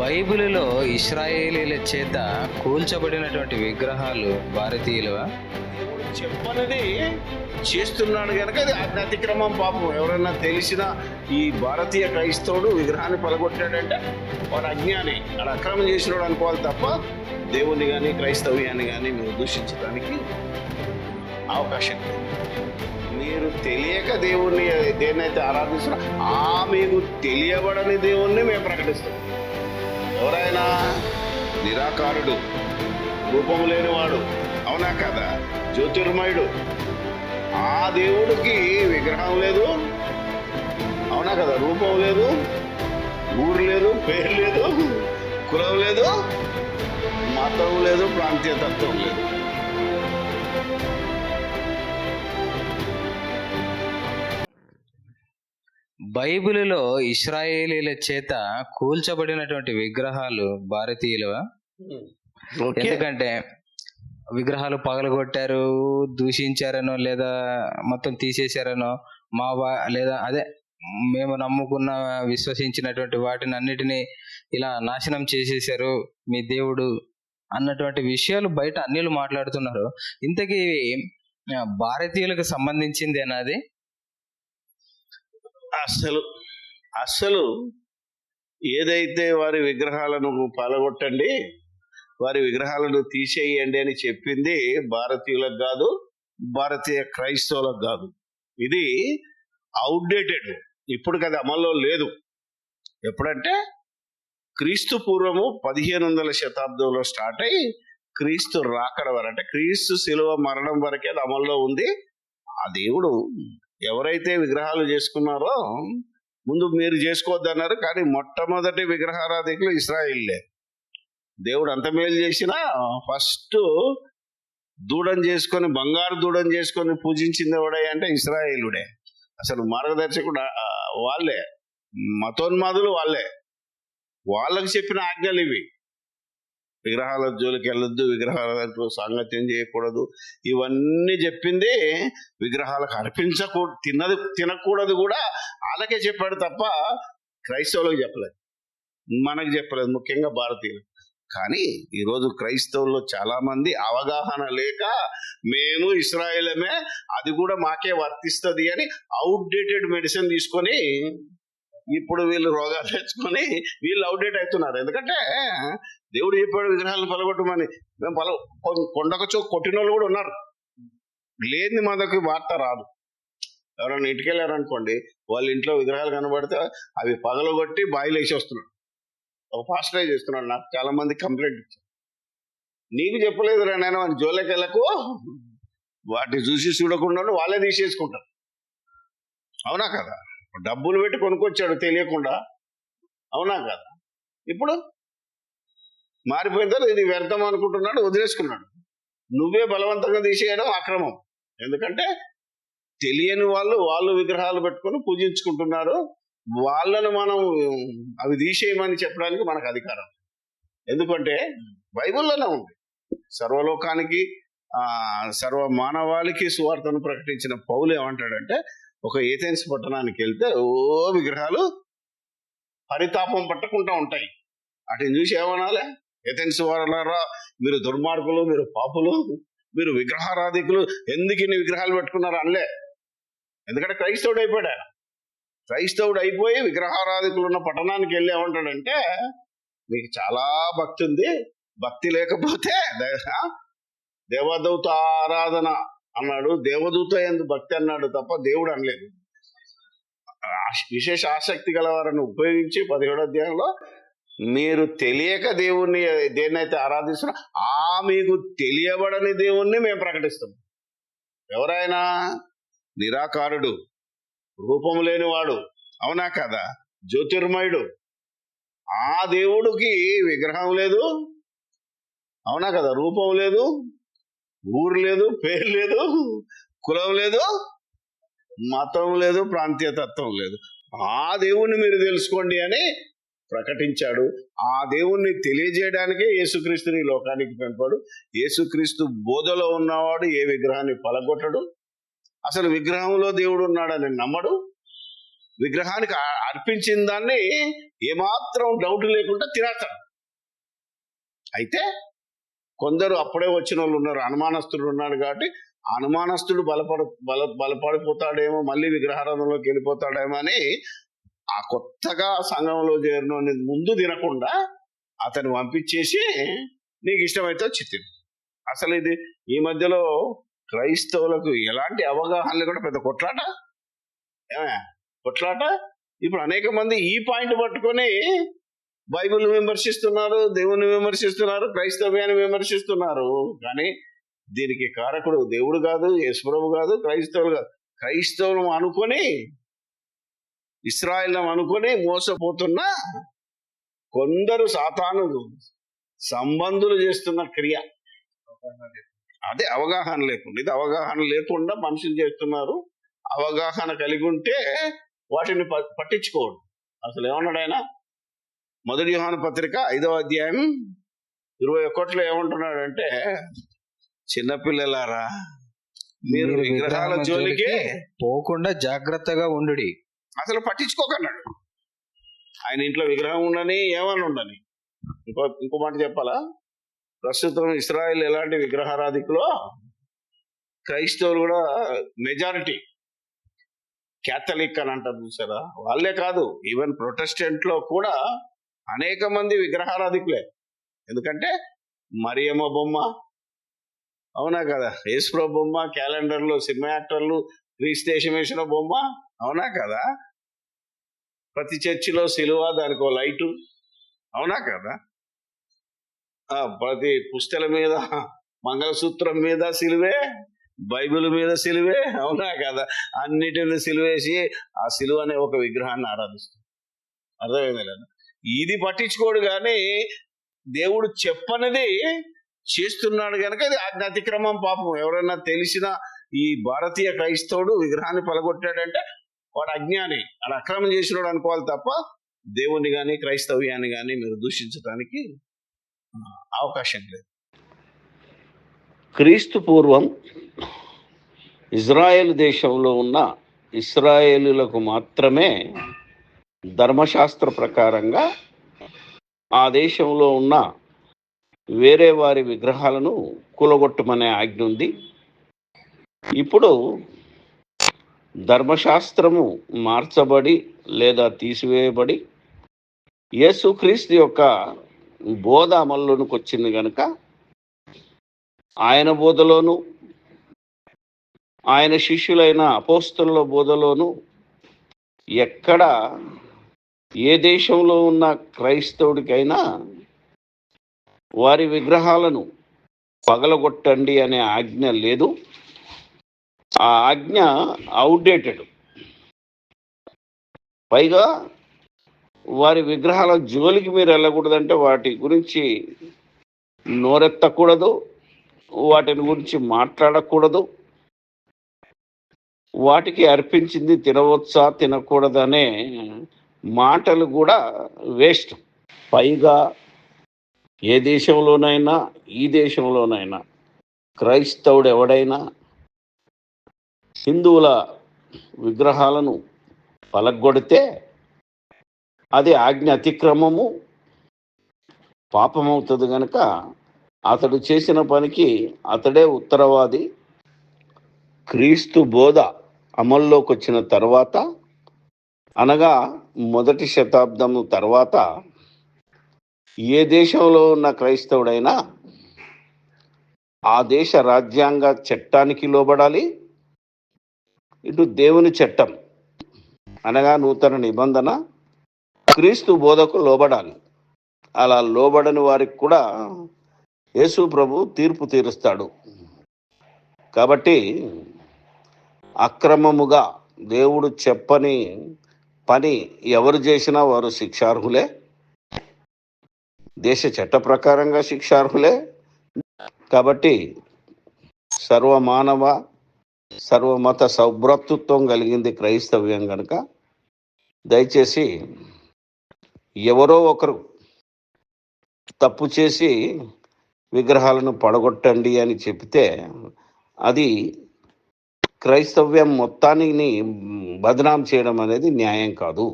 బైబిల్లో ఇస్రాయేలీల చేత కూల్చబడినటువంటి విగ్రహాలు భారతీయులు దేవుడు చెప్పనిది చేస్తున్నాడు కనుక అది అతిక్రమం పాపం. ఎవరైనా తెలిసిన ఈ భారతీయ క్రైస్తవుడు విగ్రహాన్ని పలగొట్టాడంటే. వాడు అజ్ఞాని. వాడు అక్రమం చేసినాడు అనుకోవాలి తప్ప దేవుణ్ణి కానీ క్రైస్తవ్యాన్ని కానీ మీరు దూషించడానికి అవకాశం మీరు తెలియక దేవుణ్ణి దేన్నైతే ఆరాధిస్తున్నా ఆ మీకు తెలియబడని దేవుణ్ణి మేము ప్రకటిస్తాం ఎవరైనా నిరాకారుడు రూపం లేనివాడు అవునా కదా? జ్యోతిర్మయుడు. ఆ దేవుడికి విగ్రహం లేదు అవునా కదా? రూపం లేదు ఊరు లేదు పేరు లేదు కులం లేదు మతం లేదు ప్రాంతీయ తత్వం లేదు. బైబిలులో ఇస్రాయేలీల చేత కూల్చబడినటువంటి విగ్రహాలు భారతీయులవా? ఎందుకంటే విగ్రహాలు పగలగొట్టారు దూషించారనో లేదా మొత్తం తీసేశారనో మా లేదా అదే మేము నమ్ముకున్న విశ్వసించినటువంటి వాటిని అన్నిటినీ ఇలా నాశనం చేసేశారు మీ దేవుడు అన్నటువంటి విషయాలు బయట అన్నిలు మాట్లాడుతున్నారు. ఇంతకీ భారతీయులకు సంబంధించింది అన్నది? అస్సలు అస్సలు ఏదైతే వారి విగ్రహాలను పాలగొట్టండి వారి విగ్రహాలను తీసేయండి అని చెప్పింది భారతీయులకు కాదు భారతీయ క్రైస్తవులకు కాదు. ఇది అవుట్డేటెడ్ ఇప్పుడు కదా అమల్లో లేదు. ఎప్పుడంటే క్రీస్తు పూర్వము పదిహేను వందల శతాబ్దంలో స్టార్ట్ అయ్యి క్రీస్తు రాకడ వరకు అంటే క్రీస్తు శిలువ మరణం వరకే అది అమల్లో ఉంది. ఆ దేవుడు ఎవరైతే విగ్రహాలు చేసుకున్నారో ముందు మీరు చేసుకోవద్దన్నారు కానీ మొట్టమొదటి విగ్రహారాధికులు ఇస్రాయిల్లే దేవుడు అంత మేలు చేసినా ఫస్ట్ దూడం చేసుకొని బంగారు దూడం చేసుకొని పూజించింది ఎవడే అంటే ఇస్రాయేలుడే. అసలు మార్గదర్శకుడు వాళ్ళే. మతోన్మాదులు వాళ్ళే. వాళ్ళకి చెప్పిన ఆజ్ఞలు ఇవి. విగ్రహాల జోలికి వెళ్ళొద్దు విగ్రహాలకు సాంగత్యం చేయకూడదు. ఇవన్నీ చెప్పింది విగ్రహాలకు అర్పించకూడదు తిన్నది తినకూడదు కూడా వాళ్ళకే చెప్పాడు తప్ప క్రైస్తవులకు చెప్పలేదు. మనకు చెప్పలేదు ముఖ్యంగా భారతీయులు కానీ ఈరోజు క్రైస్తవుల్లో చాలామంది అవగాహన లేక మేము ఇస్రాయేలమే అది కూడా మాకే వర్తిస్తుంది అని అవుట్డేటెడ్ మెడిసిన్ తీసుకొని ఇప్పుడు వీళ్ళు రోగాలు తెచ్చుకొని వీళ్ళు అవుట్డేట్ అవుతున్నారు. ఎందుకంటే దేవుడు చెప్పాడు విగ్రహాలను పలగొట్టమని. మేము పల కొ- కొండకు చో కొట్టిన వాళ్ళు కూడా ఉన్నారు. లేని మనకు వార్త రాదు. ఎవరైనా ఇంటికి వెళ్ళారనుకోండి వాళ్ళ ఇంట్లో విగ్రహాలు కనబడితే అవి పగలగొట్టి బాయిలు వేసి వస్తున్నాడు ఒక ఫాస్ట్గా చేస్తున్నాడు నాకు చాలా మంది కంప్లైంట్ ఇచ్చారు. నీకు చెప్పలేదు రా నేను వాని జోలకెళ్ళకు వాటిని చూసి చూడకుండా వాళ్ళే తీసేసుకుంటారు. అవునా కదా? డబ్బులు పెట్టి కొనుక్కొచ్చాడు తెలియకుండా. అవునా కదా? ఇప్పుడు? మారిపోయిన తర్వాత ఇది వ్యర్థం అనుకుంటున్నాడు వదిలేసుకున్నాడు. నువ్వే బలవంతంగా తీసేయడం అక్రమం. ఎందుకంటే తెలియని వాళ్ళు వాళ్ళు విగ్రహాలు పెట్టుకొని పూజించుకుంటున్నారు. వాళ్ళను మనం అవి తీసేయమని చెప్పడానికి మనకు అధికారం ఎందుకంటే బైబిల్లోనే ఉంది. సర్వలోకానికి ఆ సర్వ మానవాళికి సువార్తను ప్రకటించిన పౌలు ఏమంటాడంటే ఒక ఏథెన్స్ పట్టణానికి వెళ్తే ఓ విగ్రహాలు పరితాపం పట్టకుండా ఉంటాయి. వాటిని చూసి ఏమనాలి? ఏథెన్స్ వారలారా మీరు దుర్మార్గులు మీరు పాపులు మీరు విగ్రహారాధికులు ఎందుకు ఇన్ని విగ్రహాలు పెట్టుకున్నారు అనలే? ఎందుకంటే క్రైస్తవుడు అయిపోయాడు ఆయన. క్రైస్తవుడు అయిపోయి విగ్రహారాధికులు ఉన్న పట్టణానికి వెళ్ళి ఏమంటాడంటే మీకు చాలా భక్తి ఉంది. భక్తి లేకపోతే దేవదూత ఆరాధన అన్నాడు దేవదూత ఎందు భక్తి అన్నాడు తప్ప దేవుడు అనలేదు. విశేష ఆసక్తి గల వారిని ఉపయోగించి పదిహేడో అధ్యాయంలో మీరు తెలియక దేవుణ్ణి దేన్నైతే ఆరాధిస్తున్నా ఆ మీకు తెలియబడని దేవుణ్ణి మేము ప్రకటిస్తాం. ఎవరైనా నిరాకారుడు రూపం లేనివాడు అవునా కదా? జ్యోతిర్మయుడు ఆ దేవుడికి విగ్రహం లేదు అవునా కదా? రూపం లేదు ఊరు లేదు పేరు లేదు కులం లేదు మతం లేదు ప్రాంతీయతత్వం లేదు. ఆ దేవుణ్ణి మీరు తెలుసుకోండి అని ప్రకటించాడు. ఆ దేవుణ్ణి తెలియజేయడానికే యేసుక్రీస్తుని ఈ లోకానికి పంపాడు. యేసుక్రీస్తు బోధలో ఉన్నవాడు ఏ విగ్రహాన్ని పలగొట్టడు? అసలు విగ్రహంలో దేవుడు ఉన్నాడని నమ్మడు? విగ్రహానికి అర్పించిన దాన్ని ఏమాత్రం డౌట్ లేకుండా తినేస్తాడు. అయితే కొందరు అప్పుడే వచ్చిన వాళ్ళు ఉన్నారు అనుమానస్తుడు ఉన్నాడు కాబట్టి అనుమానస్తుడు బలపడ బల బలపడిపోతాడేమో మళ్ళీ విగ్రహారాధనలోకి వెళ్ళిపోతాడేమో అని ఆ కొత్తగా సంఘంలో చేరిన ముందు తినకుండా అతను పంపించేసి నీకు ఇష్టమైతే వచ్చి అసలు ఇది ఈ మధ్యలో క్రైస్తవులకు ఎలాంటి అవగాహన కూడా పెద్ద కొట్లాట? ఏమే? కొట్లాట? ఇప్పుడు అనేక మంది ఈ పాయింట్ పట్టుకొని బైబిల్ విమర్శిస్తున్నారు దేవుని విమర్శిస్తున్నారు క్రైస్తవ్యాన్ని విమర్శిస్తున్నారు. కానీ దీనికి కారకుడు దేవుడు కాదు యశ్వరవు కాదు క్రైస్తవులు కాదు. క్రైస్తవులు అనుకొని ఇస్రాయల్ అనుకొని మోసపోతున్న కొందరు సాతాను సంబంధులు చేస్తున్న క్రియ. అదే అవగాహన లేకుండా ఇది అవగాహన లేకుండా మనుషులు చేస్తున్నారు. అవగాహన కలిగి ఉంటే వాటిని ప- పట్టించుకోడు అసలు ఏమన్నాడు ఆయన? మొదటి యోహాను పత్రిక ఐదవ అధ్యాయం ఇరవై ఒకటిలో ఏమంటున్నాడంటే చిన్నపిల్లలారా మీరు విగ్రహాల జోలికి పోకుండా జాగ్రత్తగా ఉండుడి. అసలు పట్టించుకోకన్నాడు. ఆయన ఇంట్లో విగ్రహం ఉండని ఏమని ఉండని? ఇంకో ఇంకో మాట చెప్పాలా? ప్రస్తుతం ఇస్రాయల్ ఎలాంటి విగ్రహారాధికులో? క్రైస్తవులు కూడా మెజారిటీ క్యాథలిక్ అని అంటారు చూసారా? వాళ్ళే కాదు ఈవెన్ ప్రొటెస్టెంట్లో కూడా అనేక మంది విగ్రహారాధికులే ఎందుకంటే మరియమ్మ బొమ్మ. అవునా కదా? యేసుప్రో బొమ్మ క్యాలెండర్లు సినిమా యాక్టర్లు రిజిస్ట్రేషన్ బొమ్మ. అవునా కదా? ప్రతి చర్చిలో సిలువ దానికి ఓ లైటు. అవునా కదా? ప్రతి పుస్తల మీద మంగళసూత్రం మీద సిలువే బైబిల్ మీద సిలువే. అవునా కదా? అన్నిటిని సిలువేసి ఆ సిలువ అనే ఒక విగ్రహాన్ని ఆరాధిస్తుంది. అర్థమైంది లేదా? ఇది పట్టించుకోడు కానీ దేవుడు చెప్పనిది చేస్తున్నాడు కనుక ఇది అతిక్రమం పాపం. ఎవరైనా తెలిసిన ఈ భారతీయ క్రైస్తవుడు విగ్రహాన్ని పలగొట్టాడంటే వాడు అజ్ఞాని. వాడు అక్రమం చేసినాడు అనుకోవాలి తప్ప దేవుణ్ణి కానీ క్రైస్తవ్యాన్ని కానీ మీరు దూషించడానికి అవకాశం లేదు. క్రీస్తు పూర్వం ఇజ్రాయెల్ దేశంలో ఉన్న ఇస్రాయేలులకు మాత్రమే ధర్మశాస్త్ర ప్రకారంగా ఆ దేశంలో ఉన్న వేరే వారి విగ్రహాలను కూలగొట్టమనే ఆజ్ఞ ఉంది. ఇప్పుడు ధర్మశాస్త్రము మార్చబడి లేదా తీసివేయబడి యేసుక్రీస్తు యొక్క బోధ అమల్లోనికి వచ్చింది కనుక ఆయన బోధలోను ఆయన శిష్యులైన అపోస్తుల బోధలోను ఎక్కడ ఏ దేశంలో ఉన్న క్రైస్తవుడికైనా వారి విగ్రహాలను పగలగొట్టండి అనే ఆజ్ఞ లేదు. ఆ ఆజ్ఞ అవుట్డేటెడ్ పైగా వారి విగ్రహాల జోలికి మీరు వెళ్ళకూడదంటే వాటి గురించి నోరెత్తకూడదు వాటిని గురించి మాట్లాడకూడదు. వాటికి అర్పించింది తినవచ్చా తినకూడదనే మాటలు కూడా వేస్ట్. పైగా ఏ దేశంలోనైనా ఈ దేశంలోనైనా క్రైస్తవుడు ఎవడైనా హిందువుల విగ్రహాలను పలగొడితే అది ఆజ్ఞ అతిక్రమము పాపమవుతుంది కనుక అతడు చేసిన పనికి అతడే ఉత్తరవాది. క్రీస్తు బోధ అమల్లోకి వచ్చిన తర్వాత అనగా మొదటి శతాబ్దం తర్వాత ఏ దేశంలో ఉన్న క్రైస్తవుడైనా ఆ దేశ రాజ్యాంగ చట్టానికి లోబడాలి. ఇటు దేవుని చట్టం అనగా నూతన నిబంధన క్రీస్తు బోధకు లోబడాలి. అలా లోబడని వారికి కూడా యేసు ప్రభు తీర్పు తీరుస్తాడు. కాబట్టి అక్రమముగా దేవుడు చెప్పని పని ఎవరు చేసినా వారు శిక్షార్హులే. దేశ చట్ట ప్రకారంగా శిక్షార్హులే. కాబట్టి సర్వమానవ సర్వమత సౌభ్రతృత్వం కలిగింది క్రైస్తవ్యం కనుక దయచేసి ఎవరో ఒకరు తప్పు చేసి విగ్రహాలను పడగొట్టండి అని చెప్తే అది క్రైస్తవ్యం మొత్తాన్ని బదనాం చేయడం అనేది న్యాయం కాదు.